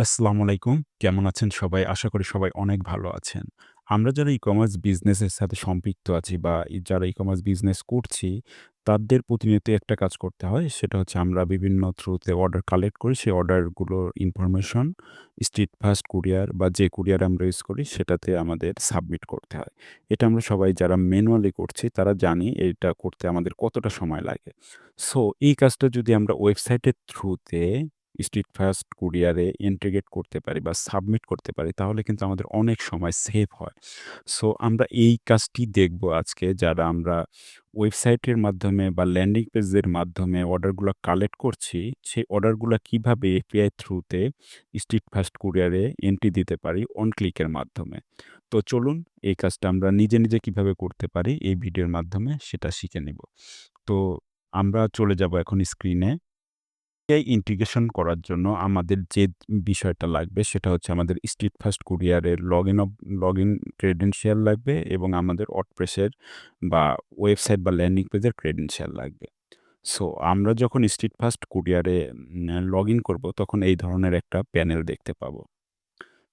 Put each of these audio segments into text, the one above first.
আসসালামু আলাইকুম। কেমন আছেন সবাই? আশা করি সবাই অনেক ভালো আছেন। আমরা যারা ই-কমার্স বিজনেসের সাথে সম্পৃক্ত আছি বা যারা ই-কমার্স বিজনেস করছি, তাদের প্রতিনিয়ত একটা কাজ করতে হয়। সেটা হচ্ছে আমরা বিভিন্ন থ্রুতে অর্ডার কালেক্ট করি। সেই অর্ডারগুলোর ইনফরমেশন স্ট্রিট ফাস্ট কুরিয়ার বা যে কুরিয়ার আমরা ইউজ করি সেটাতে আমাদের সাবমিট করতে হয়। এটা আমরা সবাই যারা ম্যানুয়ালি করছি তারা জানি এটা করতে আমাদের কতটা সময় লাগে। সো এই কাজটা যদি আমরা ওয়েবসাইটের থ্রুতে স্ট্রিট ফাস্ট কুরিয়ারে ইন্টিগ্রেট করতে পারি বা সাবমিট করতে পারি তাহলে কিন্তু আমাদের অনেক সময় সেভ হয়। সো আমরা এই কাজটি দেখব আজকে যারা আমরা ওয়েবসাইটের মাধ্যমে বা ল্যান্ডিং পেজের মাধ্যমে অর্ডারগুলো কালেক্ট করছি, সেই অর্ডারগুলো কীভাবে এপিআই থ্রুতে স্ট্রিট ফাস্ট কুরিয়ারে এন্ট্রি দিতে পারি অন ক্লিকের মাধ্যমে। তো চলুন এই কাজটা আমরা নিজে, নিজে কীভাবে করতে পারি এই ভিডিওর মাধ্যমে সেটা শিখে নিব। তো আমরা চলে যাব এখন স্ক্রিনে। এআই ইন্টিগ্রেশন করার জন্য আমাদের যে বিষয়টা লাগবে সেটা হচ্ছে আমাদের স্ট্রিট ফাস্ট কুরিয়ারের login of log in credential লাগবে এবং আমাদের ওয়ার্ডপ্রেসের বা ওয়েবসাইট বা ল্যান্ডিং পেজের ক্রেডেনশিয়াল লাগবে। সো আমরা যখন স্ট্রিট ফাস্ট কুরিয়ারে লগ ইন করব তখন এই ধরনের একটা প্যানেল দেখতে পাবো।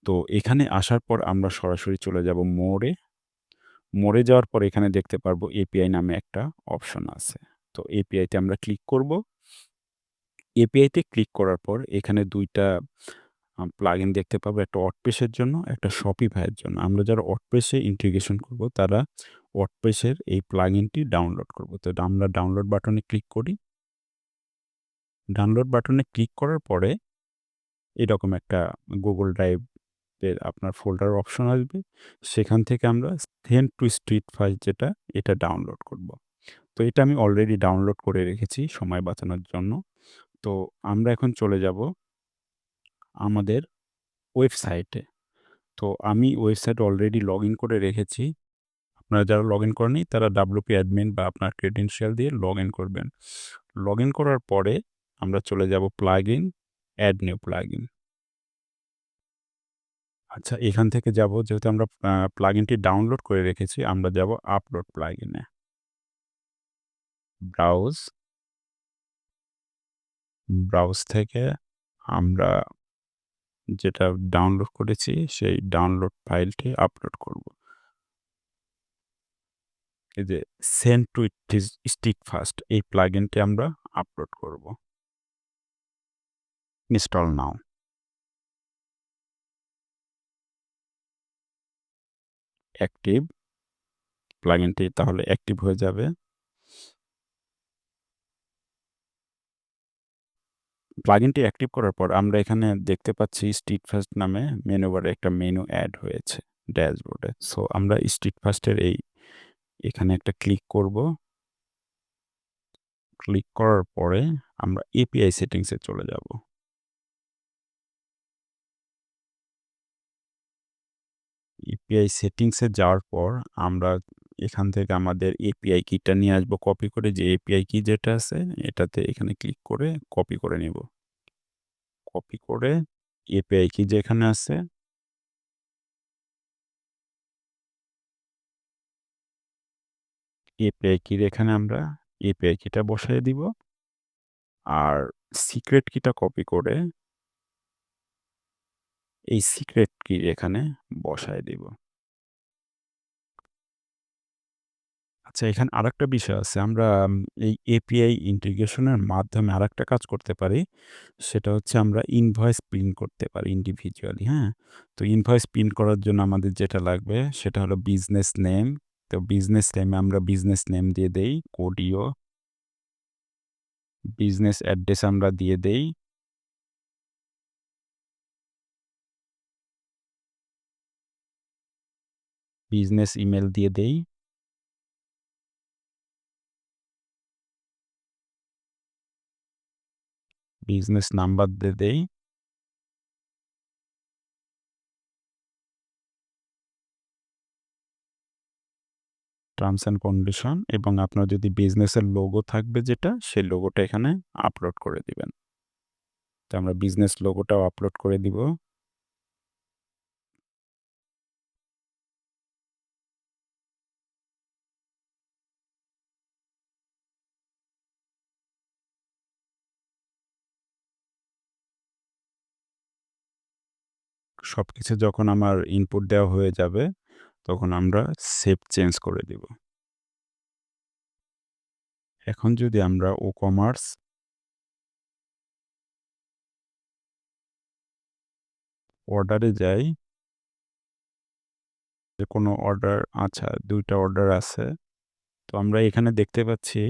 তো এখানে আসার পর আমরা সরাসরি চলে যাব মোরে। মোরে যাওয়ার পর এখানে দেখতে পারব এপিআই নামে একটা অপশন আছে। তো এপিআইতে আমরা ক্লিক করব। এপিআই তে ক্লিক করার পর এখানে ২ টা আ প্লাগইন দেখতে পাবো। একটা ওয়ার্ডপ্রেসের জন্য, একটা শপিফাই এর জন্য। আমরা যারা ওয়ার্ডপ্রেসে ইন্টিগ্রেশন করব তারা ওয়ার্ডপ্রেসের এই প্লাগইনটি ডাউনলোড করব। তো আমরা ডাউনলোড বাটনে ক্লিক করি। ডাউনলোড বাটনে ক্লিক করার পরে এরকম একটা গুগল এর আপনার ফোল্ডার অপশন আসবে। সেখান থেকে আমরা সেন্ড টু স্ট্রিট ফাস্ট যেটা এটা ডাউনলোড করব। তো এটা আমি অলরেডি ডাউনলোড করে রেখেছি সময় বাঁচানোর জন্য। তো আমরা এখন চলে যাব আমাদের ওয়েবসাইটে। তো আমি ওয়েবসাইট অলরেডি লগইন করে রেখেছি। আপনারা যারা লগইন করেননি তারা WP অ্যাডমিন বা আপনার ক্রেডেনশিয়াল দিয়ে লগইন করবেন। লগইন করার পরে আমরা চলে যাব প্লাগইন, অ্যাড নিউ প্লাগইন। আচ্ছা এখান থেকে যাব যেহেতু আমরা প্লাগইনটি ডাউনলোড করে রেখেছি আমরা যাব আপলোড প্লাগইনে। ব্রাউজ ব্রাউজ থেকে আমরা যেটা ডাউনলোড করেছি, সেই ডাউনলোড ফাইলটি আপলোড করব। এই যে সেন্ড টু স্ট্রিট ফাস্ট এই প্লাগইনটি আমরা আপলোড করব। ইনস্টল নাও। অ্যাক্টিভ প্লাগইনটি তাহলে অ্যাক্টিভ হয়ে যাবে। প্লাগইনটি অ্যাক্টিভ করার পর আমরা এখানে দেখতে পাচ্ছি স্ট্রিট ফাস্ট নামে মেনু বারে একটা মেনু অ্যাড হয়েছে ড্যাশবোর্ডে। সো আমরা স্ট্রিট ফাস্টের এই, এখানে একটা ক্লিক করব। ক্লিক করার পরে আমরা এপিআই সেটিংস চলে যাব। এপিআই সেটিংসে যাওয়ার পর আমরা এখান থেকে আমাদের এপিআই কিটা নিয়ে আসব কপি করে, যে এপিআই কি যেটা আছে, এটাতে এখানে ক্লিক করে কপি করে নিব। কপি করে এপিআই কি যেখানে আছে এপিআই কির এখানে আমরা এপিআই কিটা বসায় দিব। আর সিক্রেট কিটা কপি করে এই সিক্রেট কি এখানে বসায় দিব। আচ্ছা এখানে আরেকটা বিষয় আছে। আমরা এই এপিআই ইন্টিগ্রেশনের মাধ্যমে আরেকটা কাজ করতে পারি। সেটা হচ্ছে আমরা ইনভয়েস প্রিন্ট করতে পারি ইন্ডিভিজুয়ালি, হ্যাঁ? তো ইনভয়েস প্রিন্ট করার জন্য আমাদের যেটা লাগবে সেটা হলো বিজনেস নেম। তো বিজনেস নেমে আমরা বিজনেস নেম দিয়ে দেই কোডিও। বিজনেস অ্যাড্রেস আমরা দিয়ে দেই। বিজনেস ইমেল দিয়ে দেই। বিজনেস নাম্বার দিয়ে দেই। টার্মস অ্যান্ড কন্ডিশন এবং আপনার যদি বিজনেসের লোগো থাকবে যেটা, সেই লোগোটা এখানে আপলোড করে দিবেন। তো আমরা বিজনেস লোগোটাও আপলোড করে দিব। সবকিছু যখন আমার ইনপুট দেওয়া হয়ে যাবে, তখন আমরা সেভ চেঞ্জ করে দিব। এখন যদি আমরা ও কমার্স অর্ডারে যাই যে কোনো অর্ডার আচ্ছা দুইটা অর্ডার আছে। তো আমরা এখানে দেখতে পাচ্ছি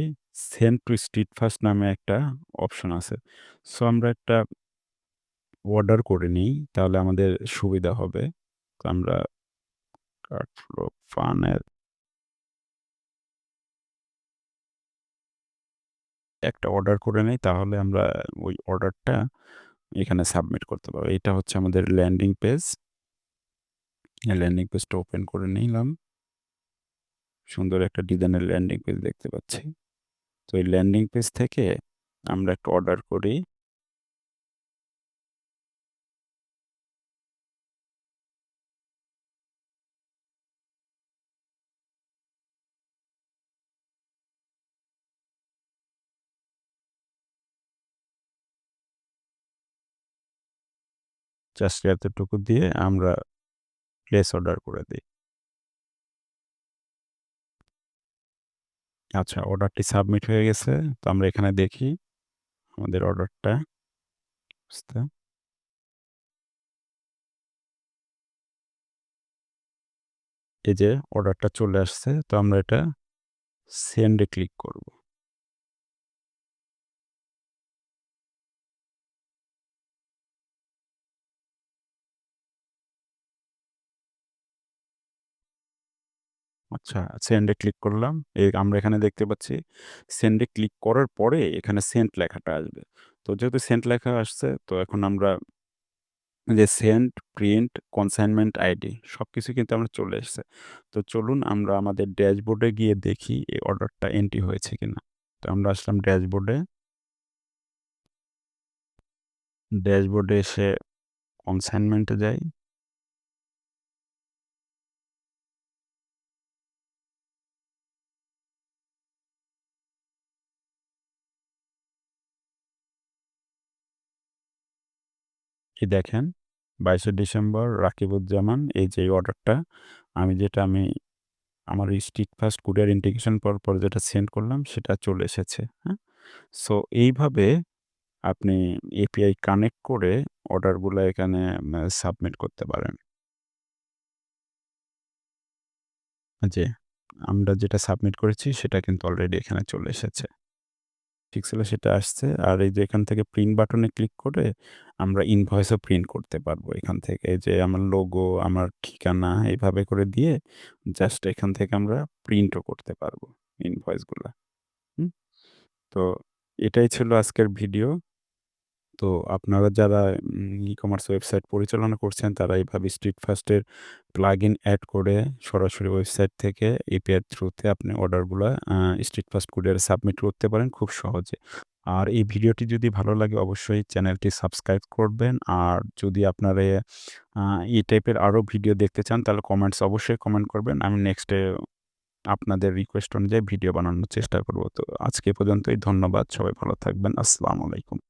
সেন্ট টু স্ট্রিট ফাস্ট নামে একটা অপশন আছে। সো আমরা একটা অর্ডার করে নিই, তাহলে আমাদের সুবিধা হবে। তো আমরা কার্টফ্লো ফানের একটা অর্ডার করে নেই, তাহলে আমরা ওই অর্ডারটা এখানে সাবমিট করতে পারব। এটা হচ্ছে আমাদের ল্যান্ডিং পেজ। ল্যান্ডিং পেজটা ওপেন করে নিলাম। সুন্দর একটা ডিজাইনের ল্যান্ডিং পেজ দেখতে পাচ্ছি। তো এই ল্যান্ডিং পেজ থেকে আমরা একটা অর্ডার করি। জাস্ট এতটুকু দিয়ে আমরা প্লেস অর্ডার করে দিই আচ্ছা অর্ডারটি সাবমিট হয়ে গেছে। তো আমরা এখানে দেখি আমাদের অর্ডারটা বুঝতে এই যে অর্ডারটা চলে আসছে। তো আমরা এটা সেন্ডে ক্লিক করব। আচ্ছা সেন্ড ক্লিক করলাম। এই আমরা এখানে দেখতে পাচ্ছি সেন্ড ক্লিক করার পরে এখানে সেন্ট লেখাটা আসবে। তো যেহেতু সেন্ট লেখা আসছে তো এখন আমরা যে সেন্ট, প্রিন্ট, কনসাইনমেন্ট আইডি সব কিছু কিন্তু আমরা চলে এসছে। তো চলুন আমরা আমাদের ড্যাশবোর্ডে গিয়ে দেখি এই অর্ডারটা এন্ট্রি হয়েছে কিনা। তো আমরা আসলাম ড্যাশবোর্ডে। ড্যাশবোর্ডে এসে কনসাইনমেন্টে যাই। এই দেখেন ২২শে ডিসেম্বর রাকিবুজ্জামান এই যে অর্ডারটা আমি যেটা আমি আমার স্ট্রিট ফাস্ট কুরিয়ার ইন্টিগ্রেশন পাওয়ার পর যেটা সেন্ড করলাম সেটা চলে এসেছে। হ্যাঁ? সো এইভাবে আপনি এপিআই কানেক্ট করে অর্ডারগুলো এখানে সাবমিট করতে পারেন। জি, আমরা যেটা সাবমিট করেছি সেটা কিন্তু অলরেডি এখানে চলে এসেছে। পিক্সেলে সেটা আসছে। আর এই যে এখান থেকে প্রিন্ট বাটনে ক্লিক করে আমরা ইনভয়েসও প্রিন্ট করতে পারব এখান থেকে। যে আমার লোগো, আমার ঠিকানা এভাবে করে দিয়ে জাস্ট এখান থেকে আমরা প্রিন্টও করতে পারব ইনভয়েসগুলো হুম? তো এটাই ছিল আজকের ভিডিও। তো আপনারা যারা ই-কমার্স ওয়েবসাইট পরিচালনা করছেন, তারা এইভাবে স্ট্রিট ফাস্টের প্লাগ ইন অ্যাড করে সরাসরি ওয়েবসাইট থেকে এপিআই থ্রুতে আপনি অর্ডারগুলো স্ট্রিট ফাস্ট কুরিয়ারে সাবমিট করতে পারেন খুব সহজে। আর এই ভিডিওটি যদি ভালো লাগে অবশ্যই চ্যানেলটি সাবস্ক্রাইব করবেন। আর যদি আপনারা এই টাইপের আরও ভিডিও দেখতে চান, তাহলে কমেন্টস অবশ্যই কমেন্ট করবেন। আমি নেক্সটে আপনাদের রিকোয়েস্ট অনুযায়ী ভিডিও বানানোর চেষ্টা করব। তো আজকে পর্যন্তই, ধন্যবাদ। সবাই ভালো থাকবেন। আসসালামু আলাইকুম।